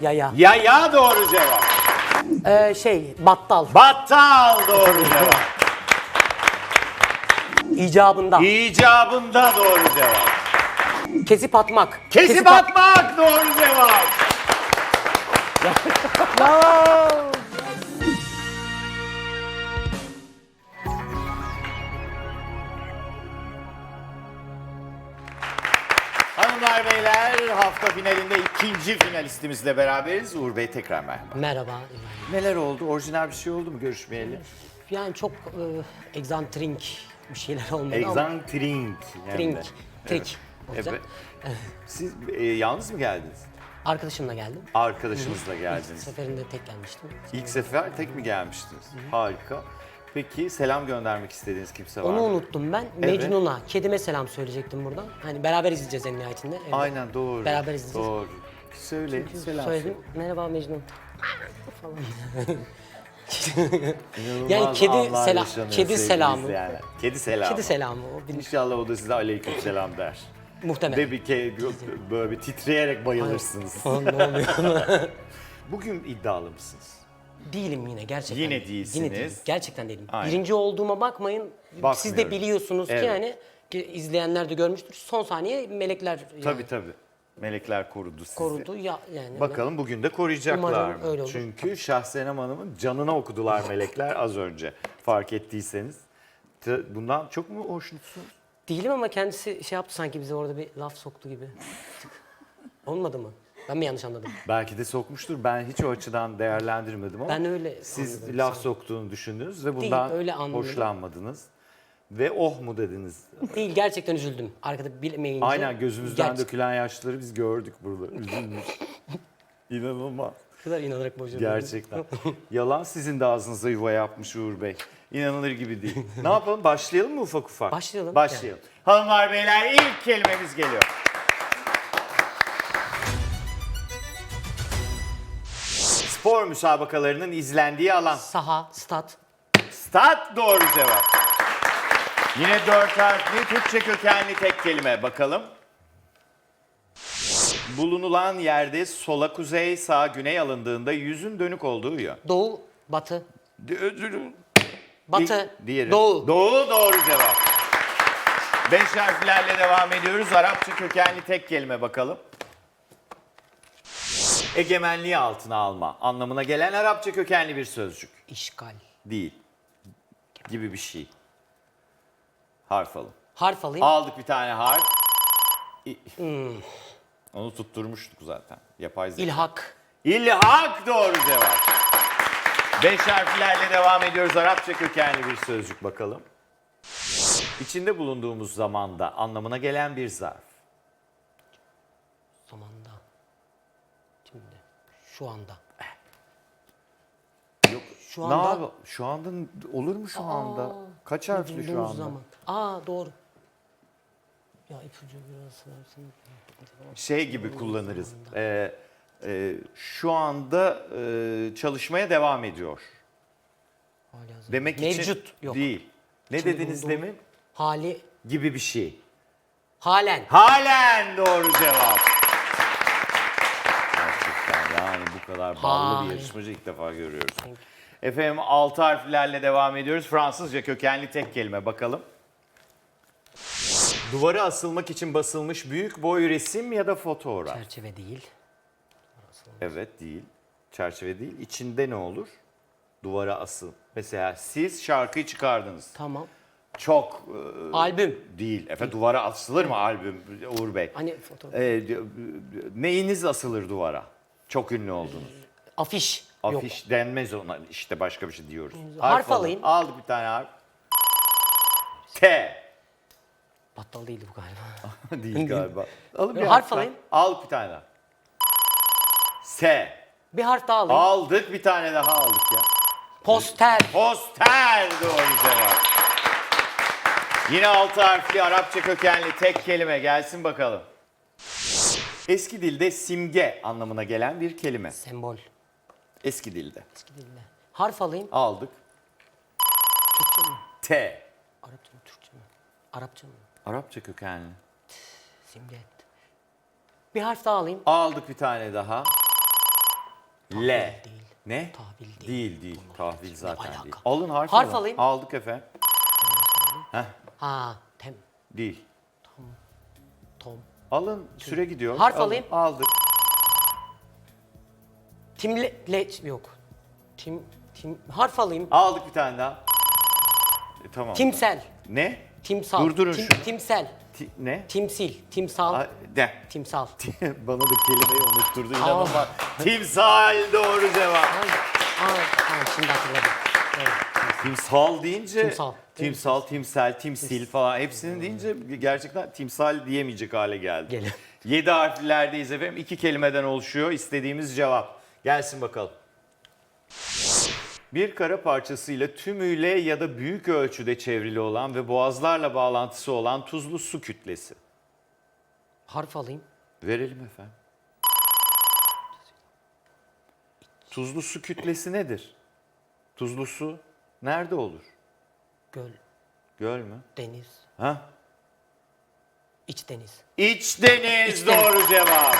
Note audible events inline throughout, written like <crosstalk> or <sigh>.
Yaya. Yaya doğru cevap. Ee, şey, battal. Battal doğru cevap. İcabında. İcabında doğru cevap. Kesip atmak. Kesip atmak doğru cevap. Hanımlar beyler hafta finalinde ikinci finalistimizle beraberiz. Uğur Bey tekrar merhaba. Merhaba. İbrahim. Neler oldu? Orijinal bir şey oldu mu görüşmeyeli? Yani çok e, egzantrik bir şeyler olmadı ama. Exantrink. hem Trink. de. Trik. olacak. Evet. Siz e, yalnız mı geldiniz? Arkadaşımla geldim. Arkadaşınızla İlk geldiniz. seferinde tek gelmiştim. İlk sefer tek mi gelmiştiniz? Harika. Peki selam göndermek istediğiniz kimse var Onu mı? unuttum ben. Mecnun'a, kedime selam söyleyecektim buradan. Hani beraber izleyeceğiz en nihayetinde. evde. Aynen doğru. Beraber izleyeceğiz. Doğru. Söyle, selam Söyledim. Merhaba Mecnun. falan. <laughs> Yani kedi anlar selam- yaşanıyor kedi sevgili selamı. izleyenler. Kedi selamı. Kedi selamı o. Bir, İnşallah o da size aleyküm selam der. muhtemelen. Ve bir ke böyle bir titreyerek bayılırsınız. Falan ne oluyor? <laughs> Bugün iddialı mısınız? Değilim yine gerçekten. Yine değilsiniz. Yine değilim. Gerçekten değilim. Aynen. Birinci olduğuma bakmayın. Siz de Bakmıyorum. biliyorsunuz Evet. ki yani ki izleyenler de görmüştür. Son saniye melekler yani Tabii tabii. Melekler korudu sizi. korudu ya yani. Bakalım bugün de koruyacaklar Umarım mı? öyle olur. Çünkü Şahsenem Hanım'ın canına okudular <laughs> melekler az önce. Fark ettiyseniz. Bundan çok mu hoşnutsunuz? Değilim ama kendisi şey yaptı sanki bize orada bir laf soktu gibi. <laughs> Olmadı mı? Ben mi yanlış anladım? <laughs> Belki de sokmuştur. Ben hiç o açıdan değerlendirmedim ama Ben öyle siz anladım laf soktuğunu düşündünüz ve bundan öyle anladım. hoşlanmadınız. Ve oh mu dediniz? Değil gerçekten üzüldüm. Arkada bilmeyince. Aynen gözünüzden Gerçek- dökülen yaşları biz gördük burada. Üzülmüş. <laughs> İnanılmaz. Bu kadar inanarak boşuna. Gerçekten. Yalan sizin de ağzınıza yuva yapmış Uğur Bey. İnanılır gibi değil. ne yapalım? Başlayalım mı ufak ufak? Başlayalım. Başlayalım. Hanımlar beyler ilk kelimemiz geliyor. Spor müsabakalarının izlendiği alan. Saha, stat, Stat doğru cevap. Yine dört harfli Türkçe kökenli tek kelime. Bakalım. Bulunulan yerde sola kuzey, sağ güney alındığında yüzün dönük olduğu yön. doğu, batı, Özürüm. batı, Diğeri. doğu. Doğu doğru cevap. Beş harflerle devam ediyoruz. Arapça kökenli tek kelime bakalım. Egemenliği altına alma anlamına gelen Arapça kökenli bir sözcük. işgal. Değil. Gibi bir şey. Harf alın. Harf alayım. Aldık bir tane harf. İ- Onu tutturmuştuk zaten. Yapay zeka. İlhak. İlhak doğru cevap. Beş harflerle devam ediyoruz. Arapça kökenli bir sözcük bakalım. İçinde bulunduğumuz zamanda anlamına gelen bir zarf. Zamanda. Şimdi. Şu anda. Yok. Şu Ne anda. yap- Şu anda olur mu şu anda? Kaç harfli şu anda? Zaman. Aa doğru. Ya ipucu biraz versin. Şey gibi kullanırız. Ee, e, şu anda e, çalışmaya devam ediyor. Halihazırda. Demek için Mevcut. Yok. değil. Ne İçinde dediniz bulunduğum- demin? Hali. Gibi bir şey. Halen. Halen doğru cevap. Kadar ballı bir Halen. yarışmacı ilk defa görüyoruz. Efendim altı harflerle devam ediyoruz. Fransızca kökenli tek kelime bakalım. Duvara asılmak için basılmış büyük boy resim ya da fotoğraf. Çerçeve değil. Evet değil. Çerçeve değil. İçinde ne olur? Duvara asıl. Mesela siz şarkıyı çıkardınız. Tamam. Çok e, Albüm. değil. Efendim duvara asılır mı albüm Uğur Bey? Hani fotoğraf. Ee, neyiniz asılır duvara? Çok ünlü oldunuz. Afiş. Yok. Afiş denmez ona işte başka bir şey diyoruz. Harf alayım. Aldık bir tane harf. T. Battal değildi bu galiba. <laughs> Değil galiba. Alın bir Harf harf alayım. Al bir tane daha. S. Bir harf daha alayım. Aldık bir tane daha aldık ya. Poster. Poster doğru cevap. Yine altı harfli Arapça kökenli tek kelime gelsin bakalım. Eski dilde simge anlamına gelen bir kelime. Sembol. Eski dilde. Eski dilde. Harf alayım. Aldık. Türkçe mi? T. Arapça mı? Türkçe mi? Arapça mı? Arapça kökenli. Simge. Bir harf daha alayım. Aldık bir tane daha. L. değil. Ne? Tahvil değil. Değil değil. Tahvil zaten alaka? değil. Alın harf Harf alın. alayım. Aldık efendim. Heh, Ha, tem, değil. tom. Alın süre gidiyor. Harf Alın, alayım. Aldık. Timle, le, yok. Tim, tim, harf alayım. Aldık bir tane daha. E, tamam. Timsel. Ne? Timsal. Durdurun Tim- şunu. Timsel. Ti- ne? Timsil. Timsal. A- de. Timsal. <laughs> Bana da kelimeyi unutturdu Tamam. inanılmaz. Timsal doğru cevap. Ay, tamam şimdi hatırladım. Evet. Timsal deyince Timsal. timsal, timsel, timsil falan hepsini deyince gerçekten timsal diyemeyecek hale geldi. Gelin. 7 harflerdeyiz efendim. İki kelimeden oluşuyor istediğimiz cevap. Gelsin bakalım. Bir kara parçasıyla tümüyle ya da büyük ölçüde çevrili olan ve boğazlarla bağlantısı olan tuzlu su kütlesi. Harf alayım. Verelim efendim. Tuzlu su kütlesi nedir? Tuzlu su nerede olur? Göl, Göl mü? deniz, Ha? iç deniz. İç deniz İç deniz. doğru cevap.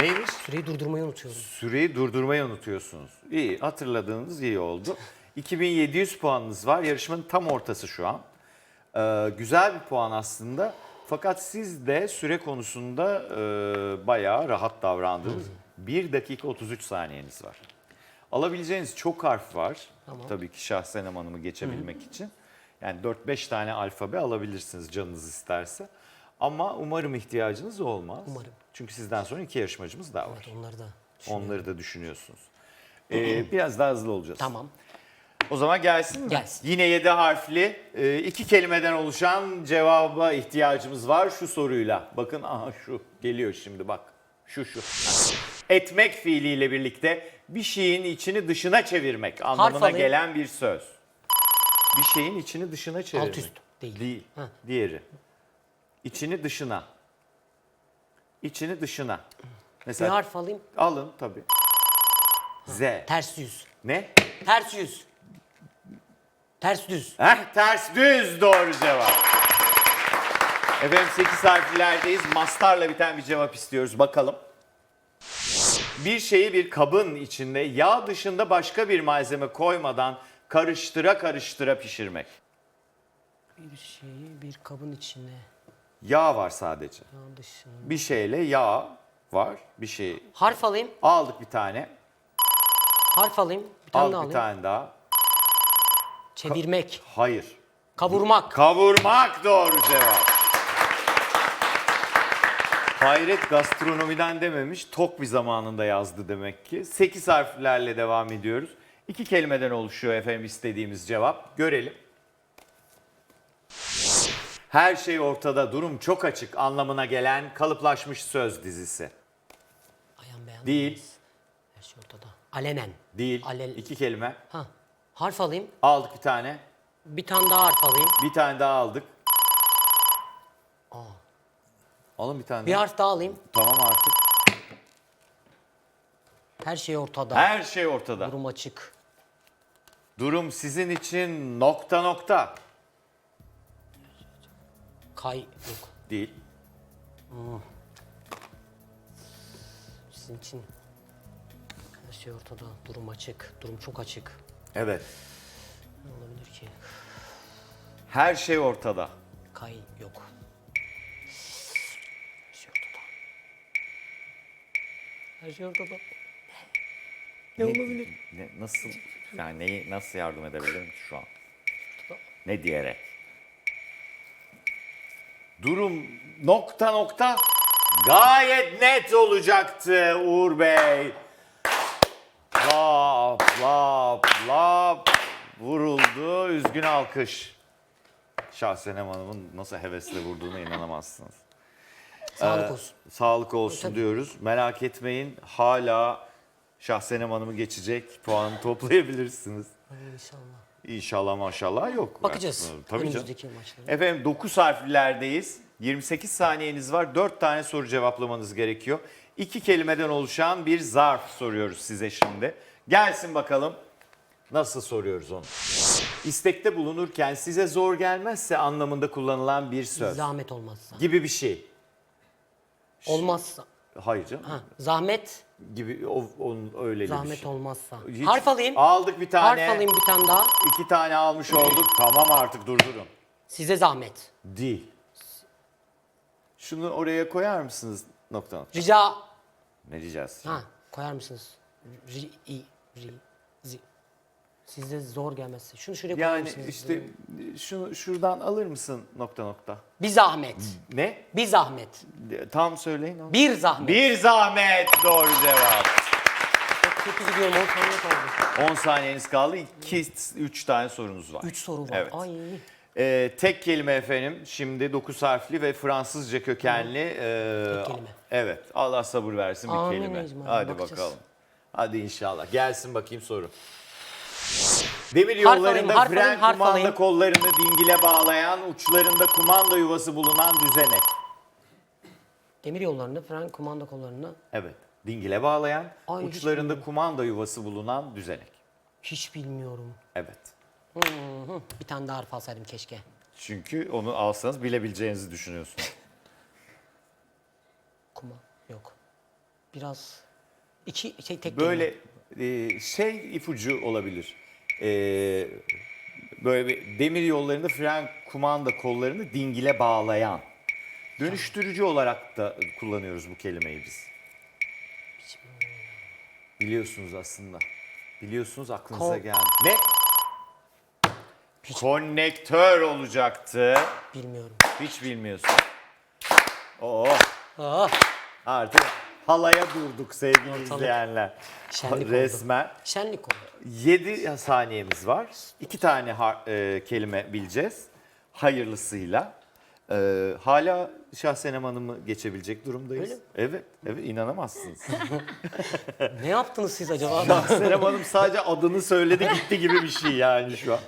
Neymiş? Süreyi durdurmayı unutuyorum. Süreyi durdurmayı unutuyorsunuz. İyi hatırladığınız iyi oldu. <laughs> 2700 puanınız var. Yarışmanın tam ortası şu an. Ee, güzel bir puan aslında. Fakat siz de süre konusunda e, bayağı rahat davrandınız. 1 dakika 33 saniyeniz var. Alabileceğiniz çok harf var. Tamam. Tabii ki Şahsenem Hanım'ı geçebilmek için. Yani 4-5 tane alfabe alabilirsiniz canınız isterse. Ama umarım ihtiyacınız olmaz. Umarım. Çünkü sizden sonra iki yarışmacımız daha var. Evet, onları da. Onları da düşünüyorsunuz. Ee, biraz daha hızlı olacağız. Tamam. O zaman gelsin mi? Gelsin. Yine 7 harfli e, iki kelimeden oluşan cevaba ihtiyacımız var şu soruyla. Bakın aha şu geliyor şimdi bak. Şu şu. Etmek fiiliyle birlikte bir şeyin içini dışına çevirmek anlamına alayım. gelen bir söz. Bir şeyin içini dışına çevirmek. üst değil. Değil. Ha. Diğeri. İçini dışına. İçini dışına. Bir Mesela harf alayım. alın tabii. Z. Ters yüz. Ne? Ters yüz. Ters düz. Heh, ters düz doğru cevap. Efendim 8 harflerdeyiz. Mastarla biten bir cevap istiyoruz. Bakalım. Bir şeyi bir kabın içinde yağ dışında başka bir malzeme koymadan karıştıra karıştıra pişirmek. Bir şeyi bir kabın içine. Yağ var sadece. Yağ dışına. Bir şeyle yağ var. Bir şey Harf alayım. aldık bir tane. Harf alayım. Bir tane Aldık daha bir alayım. tane daha. Çevirmek. Hayır. Kavurmak. Kavurmak doğru cevap. Hayret gastronomiden dememiş, tok bir zamanında yazdı demek ki. 8 harflerle devam ediyoruz. İki kelimeden oluşuyor efendim istediğimiz cevap. Görelim. Her şey ortada, durum çok açık anlamına gelen kalıplaşmış söz dizisi. Ayan beyan. Değil. Her şey ortada. Alenen. Değil. Alel. İki kelime. Ha. Harf alayım. Aldık bir tane. Bir tane daha harf alayım. Bir tane daha aldık. Alın bir tane Bir harf daha alayım. Tamam artık. Her şey ortada. Her şey ortada. Durum açık. Durum sizin için nokta nokta Kay yok. değil. Sizin için her şey ortada. Durum açık. Durum çok açık. Evet. Ne olabilir ki? Her şey ortada. Kay yok. Her şey ortada. Ne olabilir? Ne, nasıl yani neyi nasıl yardım edebilirim ki şu an? Ne diyerek? Durum nokta nokta gayet net olacaktı Uğur Bey. Lap lap lap vuruldu. Üzgün alkış. Şahsenem Hanım'ın nasıl hevesle vurduğuna inanamazsınız. Sağlık Ee, olsun. Sağlık olsun Tabii. diyoruz. Merak etmeyin hala Şahsenem Hanım'ı geçecek puanı <laughs> toplayabilirsiniz. Ay, İnşallah. İnşallah maşallah yok. Bakacağız. Tabii canım. Önümüzdeki maçlara. Efendim 9 harflerdeyiz. 28 saniyeniz var. 4 tane soru cevaplamanız gerekiyor. İki kelimeden oluşan bir zarf soruyoruz size şimdi. Gelsin bakalım. Nasıl soruyoruz onu? İstekte bulunurken size zor gelmezse anlamında kullanılan bir söz Zahmet olmazsa. gibi bir şey. Olmazsa. Hayır canım. Ha, zahmet, Gibi o, onun öyle bir zahmet şey. olmazsa. Hiç- Harf alayım. Aldık bir tane. Harf alayım bir tane daha. İki tane almış olduk. Tamam artık durdurun. Size zahmet. Değil. Şunu oraya koyar mısınız nokta nokta? Rica. Ne diyeceğiz? Ha, koyar mısınız? Ri, i, ri. Size zor gelmezse. Şunu şuraya koyar Yani mısınız? işte şunu şuradan alır mısın nokta nokta? Bir zahmet. Ne? Bir zahmet. Tam söyleyin onu. Bir zahmet. Bir zahmet doğru cevap. Çok kötü gidiyorum. 10 saniye kaldı. 10 saniyeniz kaldı. 2 3 tane sorunuz var. 3 soru var. Evet. Ay. Ee, tek kelime efendim. Şimdi 9 harfli ve Fransızca kökenli. ee, Tek kelime. Evet. Allah sabır versin bir Amin kelime. Ecmaî, Hadi bakacağız. bakalım. Hadi inşallah. Gelsin bakayım soru. Demir Harf yollarında alayım, fren harf kumanda alayım. kollarını dingile bağlayan, uçlarında kumanda yuvası bulunan düzenek. Demir yollarında fren kumanda kollarında Evet. Dingile bağlayan, Ay, hiç uçlarında kumanda yuvası bulunan düzenek. hiç bilmiyorum. Evet. Hı hı. Bir tane daha harf alsaydım keşke. Çünkü onu alsanız bilebileceğinizi düşünüyorsunuz. Kuma. Yok. Biraz iki şey tek Böyle e, şey ipucu olabilir. E, böyle bir demir yollarında fren kumanda kollarını dingile bağlayan. Dönüştürücü olarak da kullanıyoruz bu kelimeyi biz. Biliyorsunuz aslında. Biliyorsunuz aklınıza Ko- geldi. Ne? Konnektör olacaktı. Bilmiyorum. Hiç bilmiyorsun. Oo, Ah, artık halaya durduk sevgili Ortalık izleyenler. şenlik oldu. Resmen. şenlik oldu. 7 saniyemiz var. İki tane har- e, kelime bileceğiz. Hayırlısıyla. E, hala Şahsenem Hanım'ı geçebilecek durumdayız. Öyle mi? Evet, evet inanamazsınız. <laughs> Ne yaptınız siz acaba? Şahsenem Hanım sadece adını söyledi gitti gibi bir şey yani şu an.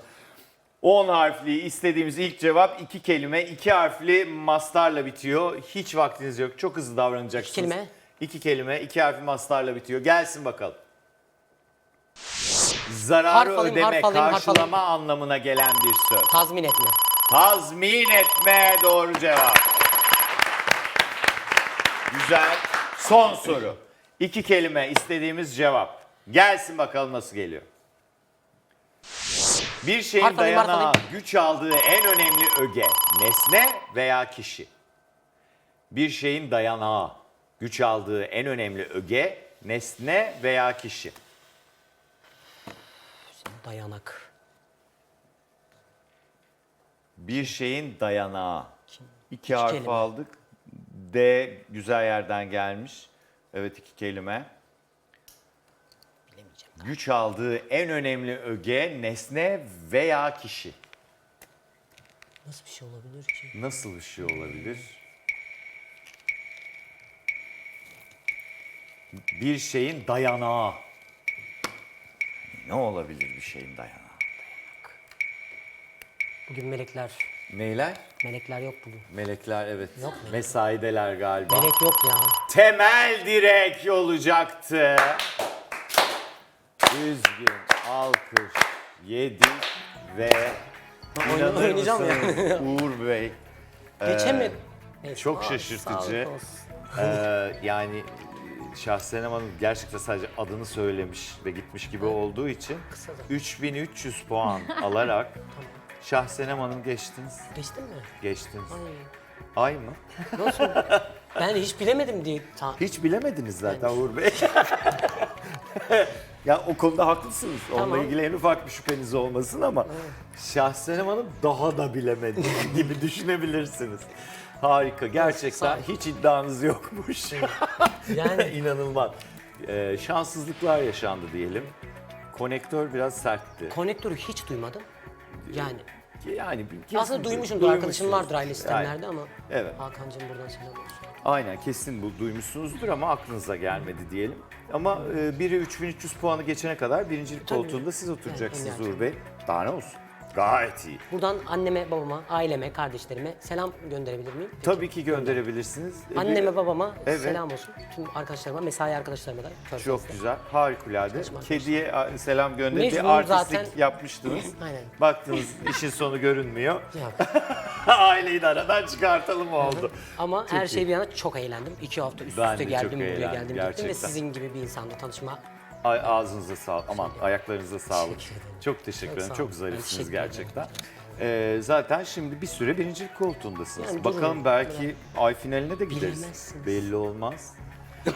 10 harfli istediğimiz ilk cevap iki kelime. iki harfli mastarla bitiyor. Hiç vaktiniz yok. Çok hızlı davranacaksınız. İki kelime. İki kelime, iki harfli mastarla bitiyor. Gelsin bakalım. Zararı Harf alayım, ödeme, harf alayım, harf karşılama anlamına gelen bir söz. Tazmin etme. Tazmin etme doğru cevap. Güzel. Son soru. İki kelime istediğimiz cevap. Gelsin bakalım nasıl geliyor. Bir şeyin Harf alayım, harf dayanağı, alayım. güç aldığı en önemli öge, nesne veya kişi. Bir şeyin dayanağı, güç aldığı en önemli öge, nesne veya kişi. Dayanak. Bir şeyin dayanağı. İki harf kelime. aldık. D güzel yerden gelmiş. Evet iki kelime. Bilemeyeceğim. Güç aldığı en önemli öge, nesne veya kişi. Nasıl bir şey olabilir ki? Nasıl bir şey olabilir? Bir şeyin dayanağı. Ne olabilir bir şeyin dayanağı? Bugün melekler. Neyler? Melekler yok bugün. Melekler evet. Yok melek. Mesaideler galiba. Melek yok ya. temel direk olacaktı. Üzgün alkış yedik ve oyna- inanır oynayacağım mısınız <laughs> Uğur Bey Geçemedim. Neyse, çok şaşırtıcı. sağlık olsun. e, yani Şahsenem Hanım gerçekten sadece adını söylemiş ve gitmiş gibi olduğu için Kısa da. 3300 puan <laughs> alarak Şahsenem Hanım geçtiniz. Geçtin mi? Geçtiniz. Ay. Ay mı? Nasıl? <laughs> ben hiç bilemedim diye. Ta- Hiç bilemediniz zaten Uğur Bey. <laughs> ya o konuda haklısınız. Onunla Tamam. ilgili en ufak bir şüpheniz olmasın ama Şahsenem Hanım daha da bilemedi gibi düşünebilirsiniz. Harika. Gerçekten hiç iddianız yokmuş. <laughs> Yani İnanılmaz. Ee, şanssızlıklar yaşandı diyelim. Konektör biraz sertti. konektörü hiç duymadım. Yani Yani kesin aslında duymuşumdur. Arkadaşım vardır aile sistemlerde ama. Evet. Hakan'cığım buradan selam olsun. Aynen kesin bu duymuşsunuzdur ama aklınıza gelmedi diyelim. Ama e, biri 3300 puanı geçene kadar birincilik koltuğunda siz oturacaksınız Uğur Bey. Daha ne olsun? Gayet iyi. Buradan anneme, babama, aileme, kardeşlerime selam gönderebilir miyim? Tabii ki gönderebilirsiniz. E, bir- Anneme, babama Evet. selam olsun. Tüm arkadaşlarıma, mesai arkadaşlarıma da. Körfez'de. Çok güzel, harikulade. Çalışma Kediye a, selam gönderip bir Mecbur artistlik zaten. yapmıştınız. <laughs> Aynen. Baktınız işin sonu görünmüyor. <laughs> Aileyi de aradan çıkartalım oldu. Ama her şey bir yana çok eğlendim. İki hafta üst Ben üste de geldim, buraya eğlendim, geldim, gittim gerçekten. ve sizin gibi bir insanla tanışma Ay, ağzınıza sağlık. Aman ayaklarınıza sağlık. Çok teşekkür ederim. Çok zarifsiniz gerçekten. Ee, zaten şimdi bir süre birincilik koltuğundasınız. Yani Bakalım durun. belki ay finaline de gideriz. Bilemezsiniz. Belli olmaz.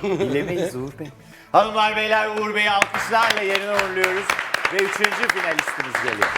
Bilemeyiz Uğur Bey. <laughs> Hanımlar beyler Uğur Bey'i alkışlarla yerine uğurluyoruz. Ve üçüncü finalistimiz geliyor.